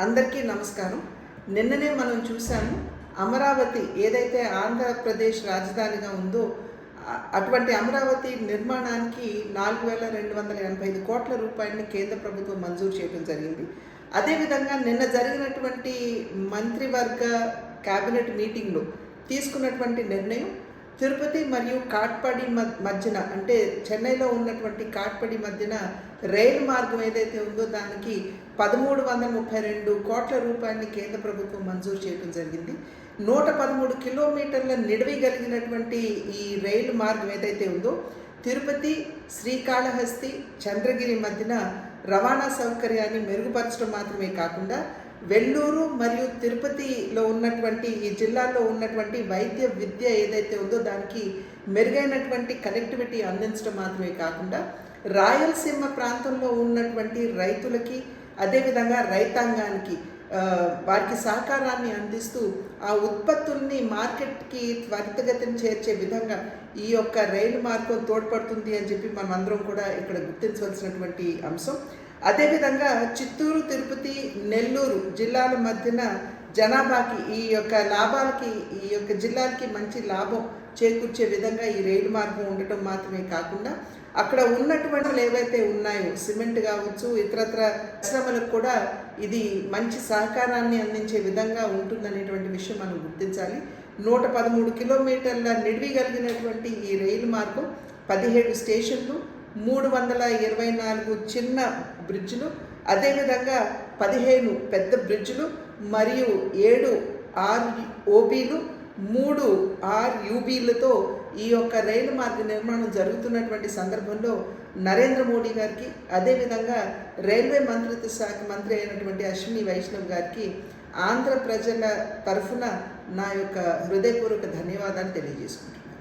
అందరికీ నమస్కారం. నిన్ననే మనం చూసాము అమరావతి ఏదైతే ఆంధ్రప్రదేశ్ రాజధానిగా ఉందో అటువంటి అమరావతి నిర్మాణానికి నాలుగు వేల రెండు వందల ఎనభై ఐదు కోట్ల రూపాయలని కేంద్ర ప్రభుత్వం మంజూరు చేయడం జరిగింది. అదేవిధంగా నిన్న జరిగినటువంటి మంత్రివర్గ కేబినెట్ మీటింగ్లో తీసుకున్నటువంటి నిర్ణయం తిరుపతి మరియు కాట్పాడి మధ్యన అంటే చెన్నైలో ఉన్నటువంటి కాట్పాడి మధ్యన రైలు మార్గం ఏదైతే ఉందో దానికి పదమూడు వందల ముప్పై రెండు కోట్ల రూపాయలని కేంద్ర ప్రభుత్వం మంజూరు చేయడం జరిగింది. నూట పదమూడు కిలోమీటర్ల నిడివి కలిగినటువంటి ఈ రైలు మార్గం ఏదైతే ఉందో తిరుపతి శ్రీకాళహస్తి చంద్రగిరి మధ్యన రవాణా సౌకర్యాన్ని మెరుగుపరచడం మాత్రమే కాకుండా వెల్లూరు మరియు తిరుపతిలో ఉన్నటువంటి ఈ జిల్లాలో ఉన్నటువంటి వైద్య విద్య ఏదైతే ఉందో దానికి మెరుగైనటువంటి కనెక్టివిటీ అందించడం మాత్రమే కాకుండా రాయలసీమ ప్రాంతంలో ఉన్నటువంటి రైతులకి అదేవిధంగా రైతాంగానికి వారికి సహకారాన్ని అందిస్తూ ఆ ఉత్పత్తుల్ని మార్కెట్కి త్వరితగతిని చేర్చే విధంగా ఈ యొక్క రైలు మార్గం తోడ్పడుతుంది అని చెప్పి మనం అందరం కూడా ఇక్కడ గుర్తించవలసినటువంటి అంశం. అదేవిధంగా చిత్తూరు తిరుపతి నెల్లూరు జిల్లాల మధ్యన జనాభాకి ఈ యొక్క లాభాలకి ఈ యొక్క జిల్లాలకి మంచి లాభం చేకూర్చే విధంగా ఈ రైలు మార్గం ఉండటం మాత్రమే కాకుండా అక్కడ ఉన్నటువంటి ఏవైతే ఉన్నాయో సిమెంట్ కావచ్చు ఇతరత్ర పరిశ్రమలకు కూడా ఇది మంచి సహకారాన్ని అందించే విధంగా ఉంటుందనేటువంటి విషయం మనం గుర్తించాలి. నూట పదమూడు కిలోమీటర్ల నిడివి కలిగినటువంటి ఈ రైలు మార్గం పదిహేడు స్టేషన్లు మూడు వందల ఇరవై నాలుగు చిన్న బ్రిడ్జ్లు అదేవిధంగా పదిహేను పెద్ద బ్రిడ్జ్లు మరియు ఏడు ఆర్ ఓబీలు మూడు ఆర్ యూబీలతో ఈ యొక్క రైలు మార్గ నిర్మాణం జరుగుతున్నటువంటి సందర్భంలో నరేంద్ర మోడీ గారికి అదేవిధంగా రైల్వే మంత్రిత్వ శాఖ మంత్రి అయినటువంటి అశ్విని వైష్ణవ్ గారికి ఆంధ్ర ప్రజల తరఫున నా యొక్క హృదయపూర్వక ధన్యవాదాలు తెలియజేసుకుంటున్నాను.